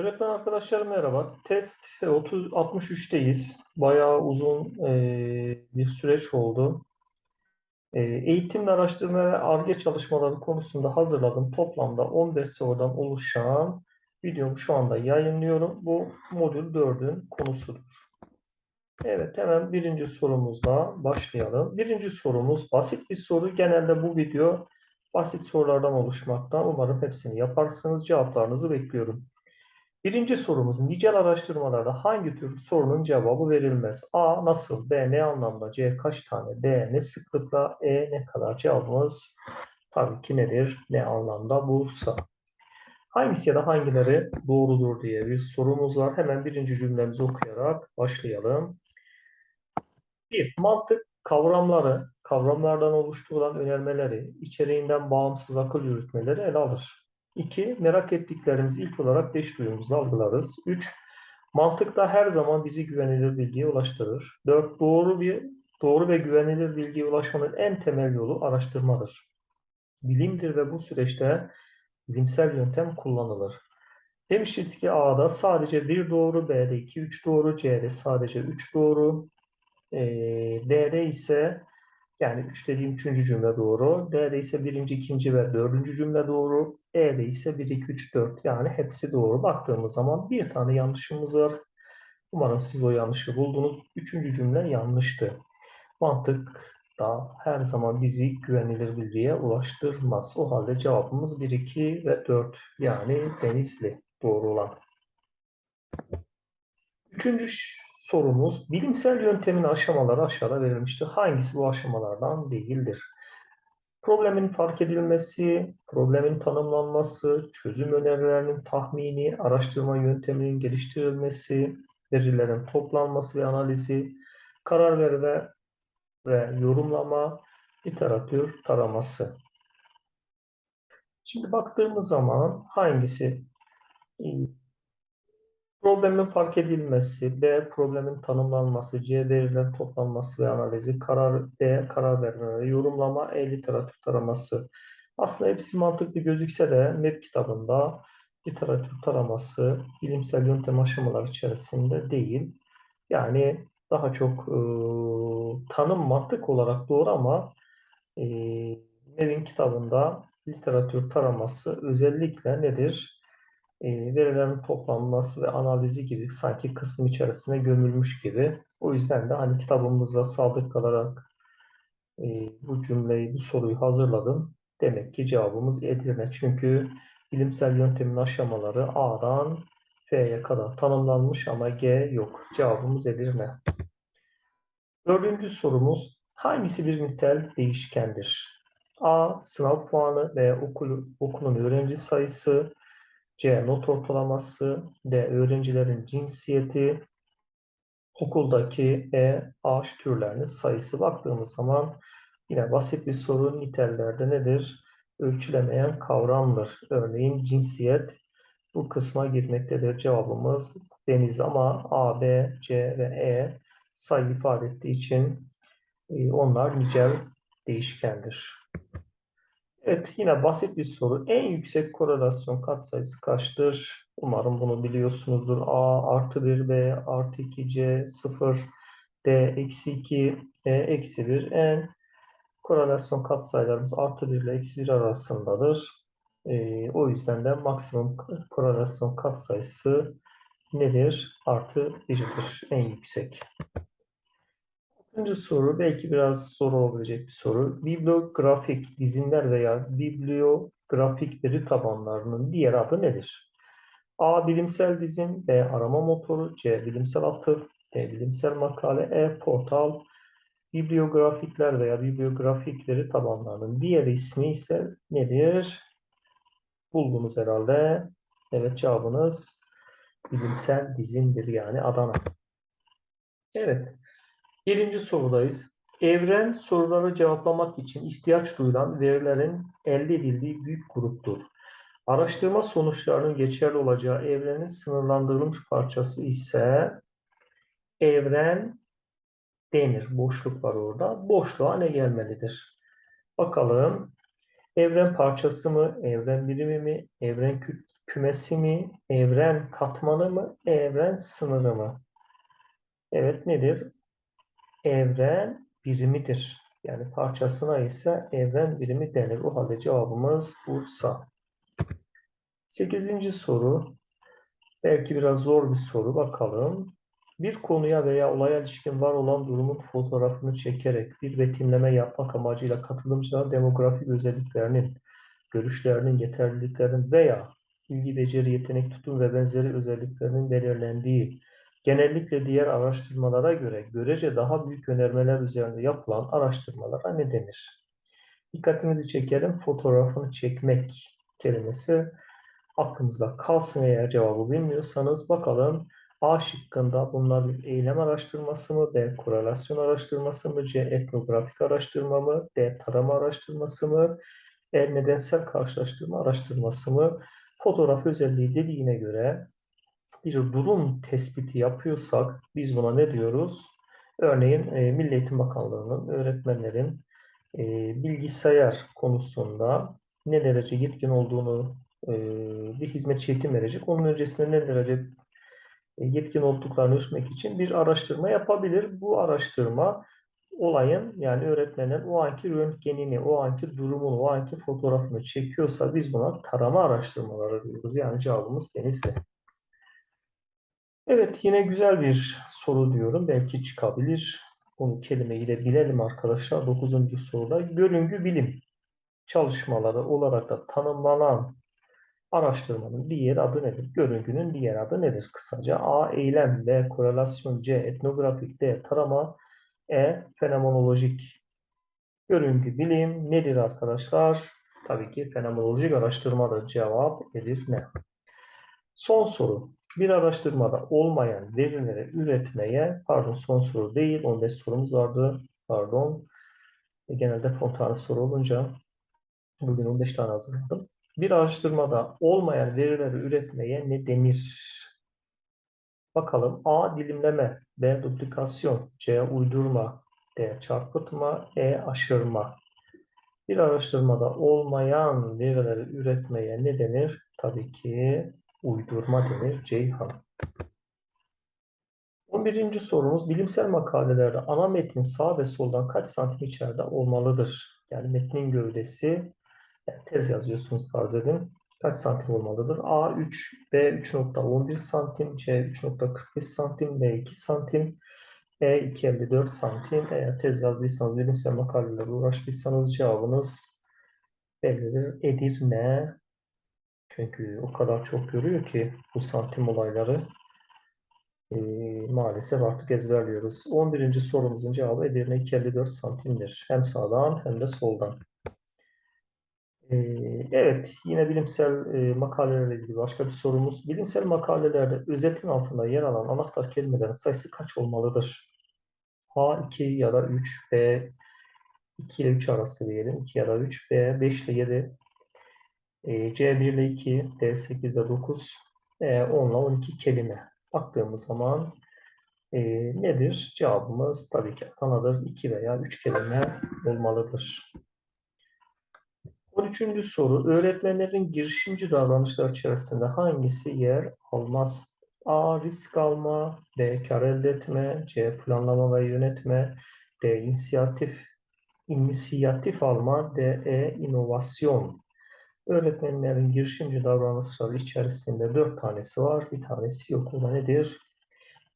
Öğretmen arkadaşlar merhaba. Test 30 63'teyiz. Bayağı uzun e, bir süreç oldu. E, eğitim ve araştırma ve Ar-Ge çalışmaları konusunda hazırladım. Toplamda 15 sorudan oluşan videomu şu anda yayınlıyorum. Bu modül 4'ün konusudur. Evet hemen birinci sorumuzla başlayalım. Birinci sorumuz basit bir soru. Genelde bu video basit sorulardan oluşmakta. Umarım hepsini yaparsınız. Cevaplarınızı bekliyorum. Birinci sorumuz nicel araştırmalarda hangi tür sorunun cevabı verilmez? A. Nasıl? B. Ne anlamda? C. Kaç tane? D. Ne sıklıkla? E. Ne kadar? Cevabımız tabii ki nedir? Ne anlamda? Bursa. Hangisi ya da hangileri doğrudur diye bir sorumuz var. Hemen birinci cümlemizi okuyarak başlayalım. Bir, mantık kavramları, kavramlardan oluşturulan önermeleri, içeriğinden bağımsız akıl yürütmeleri ele alır. 2. Merak ettiklerimizi ilk olarak beş duyumuzla algılarız. 3. Mantıkta her zaman bizi güvenilir bilgiye ulaştırır. 4. Doğru bir doğru ve güvenilir bilgiye ulaşmanın en temel yolu araştırmadır. Bilimdir ve bu süreçte bilimsel yöntem kullanılır. Demişiz ki A'da sadece bir doğru, B'de 2, 3 doğru, C'de sadece 3 doğru, e, D'de ise yani 3 dediğim 3. cümle doğru. D'de ise 1. 2. ve 4. cümle doğru. E'de ise 1, 2, 3, 4 yani hepsi doğru. Baktığımız zaman bir tane yanlışımız var. Umarım siz o yanlışı buldunuz. Üçüncü cümle yanlıştı. Mantık da her zaman bizi güvenilir bilgiye ulaştırmaz. O halde cevabımız 1, 2 ve 4 yani Denizli doğru olan. Üçüncü sorumuz bilimsel yöntemin aşamaları aşağıda verilmiştir. Hangisi bu aşamalardan değildir? Problemin fark edilmesi, problemin tanımlanması, çözüm önerilerinin tahmini, araştırma yönteminin geliştirilmesi, verilerin toplanması ve analizi, karar verme ve yorumlama, literatür taraması. Şimdi baktığımız zaman hangisi Problemin fark edilmesi, B. Problemin tanımlanması, C. Verilerin toplanması ve analizi, karar D. Karar verme ve yorumlama, E. Literatür taraması. Aslında hepsi mantıklı gözükse de MEP kitabında literatür taraması bilimsel yöntem aşamaları içerisinde değil. Yani daha çok e, tanım mantık olarak doğru ama e, MEP'in kitabında literatür taraması özellikle nedir? E, verilerin toplanması ve analizi gibi sanki kısmı içerisine gömülmüş gibi. O yüzden de hani kitabımıza sadık kalarak e, bu cümleyi, bu soruyu hazırladım. Demek ki cevabımız Edirne. Çünkü bilimsel yöntemin aşamaları A'dan F'ye kadar tanımlanmış ama G yok. Cevabımız Edirne. Dördüncü sorumuz hangisi bir nitel değişkendir? A. Sınav puanı B. Okul, okulun öğrenci sayısı C. Not ortalaması. D. Öğrencilerin cinsiyeti. Okuldaki E. Ağaç türlerinin sayısı. Baktığımız zaman yine basit bir soru nitellerde nedir? Ölçülemeyen kavramdır. Örneğin cinsiyet bu kısma girmektedir. Cevabımız deniz ama A, B, C ve E sayı ifade ettiği için e, onlar nicel değişkendir. Evet yine basit bir soru. En yüksek korelasyon katsayısı kaçtır? Umarım bunu biliyorsunuzdur. A artı 1, B artı 2, C 0, D eksi 2, E eksi 1. En korelasyon katsayılarımız artı 1 ile eksi 1 arasındadır. Ee, o yüzden de maksimum korelasyon katsayısı nedir? Artı 1'dir en yüksek. Altıncı soru belki biraz zor olabilecek bir soru. Bibliografik dizinler veya bibliografik veri tabanlarının diğer adı nedir? A. Bilimsel dizin, B. Arama motoru, C. Bilimsel atıf, D. Bilimsel makale, E. Portal. Bibliografikler veya bibliografik veri tabanlarının diğer ismi ise nedir? Buldunuz herhalde. Evet cevabınız bilimsel dizindir yani Adana. Evet. Birinci sorudayız. Evren soruları cevaplamak için ihtiyaç duyulan verilerin elde edildiği büyük gruptur. Araştırma sonuçlarının geçerli olacağı evrenin sınırlandırılmış parçası ise evren denir. Boşluk var orada. Boşluğa ne gelmelidir? Bakalım. Evren parçası mı, evren birimi mi, evren kü- kümesi mi, evren katmanı mı, evren sınırı mı? Evet nedir? Evren birimidir. Yani parçasına ise evren birimi denir. O halde cevabımız Bursa. Sekizinci soru. Belki biraz zor bir soru. Bakalım. Bir konuya veya olaya ilişkin var olan durumun fotoğrafını çekerek bir betimleme yapmak amacıyla katılımcılar demografik özelliklerinin, görüşlerinin, yeterliliklerinin veya ilgi, beceri, yetenek, tutum ve benzeri özelliklerinin belirlendiği, genellikle diğer araştırmalara göre görece daha büyük önermeler üzerinde yapılan araştırmalara ne denir? Dikkatinizi çekelim. Fotoğrafını çekmek kelimesi aklımızda kalsın eğer cevabı bilmiyorsanız bakalım A şıkkında bunlar bir eylem araştırması mı, B korelasyon araştırması mı, C etnografik araştırma mı, D tarama araştırması mı, E nedensel karşılaştırma araştırması mı? Fotoğraf özelliği dediğine göre bir durum tespiti yapıyorsak biz buna ne diyoruz? Örneğin e, Milli Eğitim Bakanlığı'nın öğretmenlerin e, bilgisayar konusunda ne derece yetkin olduğunu e, bir hizmetçi eğitim verecek. Onun öncesinde ne derece e, yetkin olduklarını ölçmek için bir araştırma yapabilir. Bu araştırma olayın yani öğretmenin o anki röntgenini, o anki durumunu, o anki fotoğrafını çekiyorsa biz buna tarama araştırmaları diyoruz. Yani cevabımız Denizli. Evet yine güzel bir soru diyorum. Belki çıkabilir. Bunu kelimeyi de bilelim arkadaşlar. Dokuzuncu soruda görüngü bilim çalışmaları olarak da tanımlanan araştırmanın diğer adı nedir? Görüngünün diğer adı nedir? Kısaca A. Eylem B. Korelasyon C. Etnografik D. Tarama E. Fenomenolojik Görüngü bilim nedir arkadaşlar? Tabii ki fenomenolojik araştırmadır. Cevap Edirne. Son soru. Bir araştırmada olmayan verileri üretmeye, pardon son soru değil, 15 sorumuz vardı. Pardon. E, genelde 10 tane soru olunca bugün 15 tane hazırladım. Bir araştırmada olmayan verileri üretmeye ne denir? Bakalım. A. Dilimleme. B. Duplikasyon. C. Uydurma. D. Çarpıtma. E. Aşırma. Bir araştırmada olmayan verileri üretmeye ne denir? Tabii ki uydurma denir. Ceyhan. 11. sorumuz bilimsel makalelerde ana metin sağ ve soldan kaç santim içeride olmalıdır? Yani metnin gövdesi yani tez yazıyorsunuz farz edin. Kaç santim olmalıdır? A 3, B 3.11 santim, C 3.45 santim, D 2 santim, E 2.54 santim. Eğer tez yazdıysanız, bilimsel makalelerle uğraştıysanız cevabınız bellidir. Edirne. Çünkü o kadar çok görüyor ki bu santim olayları. Ee, maalesef artık ezberliyoruz. 11. sorumuzun cevabı Edirne 2.54 santimdir. Hem sağdan hem de soldan. Ee, evet, yine bilimsel e, makalelerle ilgili başka bir sorumuz. Bilimsel makalelerde özetin altında yer alan anahtar kelimelerin sayısı kaç olmalıdır? A 2 ya da 3, B 2 ile 3 arası diyelim. 2 ya da 3, B 5 ile 7, e, C 1 ile 2, D 8 ile 9, E 10 ile 12 kelime. Baktığımız zaman e, nedir? Cevabımız tabii ki Adana'dır. 2 veya 3 kelime olmalıdır. 13. soru. Öğretmenlerin girişimci davranışlar içerisinde hangisi yer almaz? A. Risk alma. B. Kar elde etme. C. Planlama ve yönetme. D. İnisiyatif, inisiyatif alma. D. E. inovasyon. Öğretmenlerin girişimci davranışları içerisinde dört tanesi var. Bir tanesi yok. O da nedir?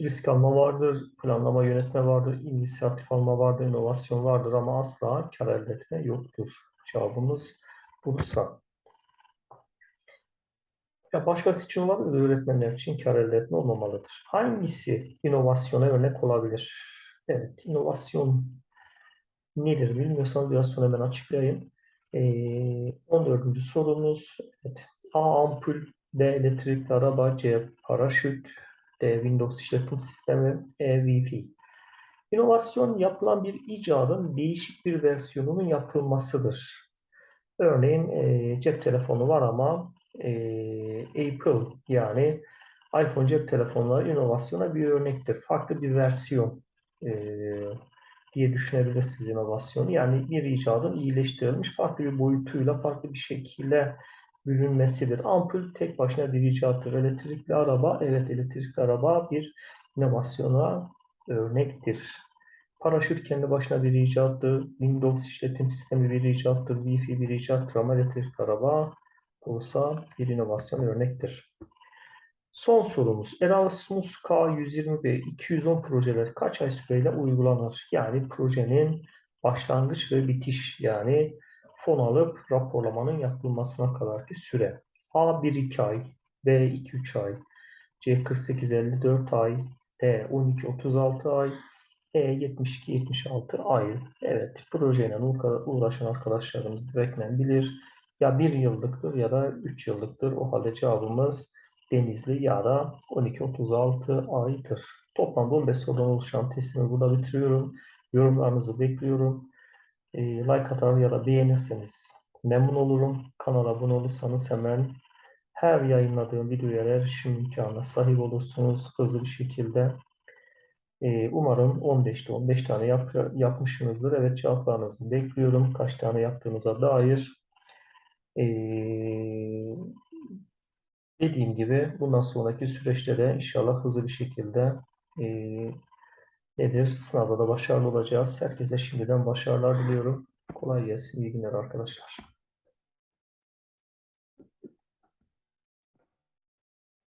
Risk alma vardır, planlama yönetme vardır, inisiyatif alma vardır, inovasyon vardır ama asla kar elde etme yoktur. Cevabımız Bursa. Ya başkası için olabilir, öğretmenler için kar elde etme olmamalıdır. Hangisi inovasyona örnek olabilir? Evet, inovasyon nedir bilmiyorsanız biraz sonra ben açıklayayım. Ee, 14. sorumuz, evet. A. Ampul, B. Elektrikli araba, C. Paraşüt, D. Windows işletim sistemi, E. Wi-Fi. İnovasyon yapılan bir icadın değişik bir versiyonunun yapılmasıdır. Örneğin e, cep telefonu var ama e, Apple yani iPhone cep telefonları inovasyona bir örnektir. Farklı bir versiyon e, diye düşünebilirsiniz inovasyonu. Yani bir icadın iyileştirilmiş farklı bir boyutuyla, farklı bir şekilde bürünmesidir. Ampul tek başına bir icattır. Elektrikli araba, evet elektrikli araba bir inovasyona örnektir. Paraşüt kendi başına bir icattır. Windows işletim sistemi bir icattır. Wi-Fi bir icattır ama elektrikli araba olsa bir inovasyon örnektir. Son sorumuz. Erasmus K120 ve 210 projeler kaç ay süreyle uygulanır? Yani projenin başlangıç ve bitiş yani fon alıp raporlamanın yapılmasına kadarki süre. A 1-2 ay, B 2-3 ay, C 48-54 ay, D 12-36 ay, E 72-76 ay. Evet, projeyle uğraşan arkadaşlarımız direktmen bilir. Ya bir yıllıktır ya da 3 yıllıktır. O halde cevabımız Denizli ya da 12-36 aydır. Toplamda 15 sorudan oluşan testimi burada bitiriyorum. Yorumlarınızı bekliyorum. E, like atar ya da beğenirseniz memnun olurum. Kanala abone olursanız hemen her yayınladığım videoya erişim imkanına sahip olursunuz hızlı bir şekilde. E, umarım 15'te 15 tane yap, yapmışsınızdır. Evet cevaplarınızı bekliyorum. Kaç tane yaptığınıza dair. Eee Dediğim gibi bundan sonraki süreçte de inşallah hızlı bir şekilde e, nedir sınavda da başarılı olacağız. Herkese şimdiden başarılar diliyorum. Kolay gelsin. İyi günler arkadaşlar.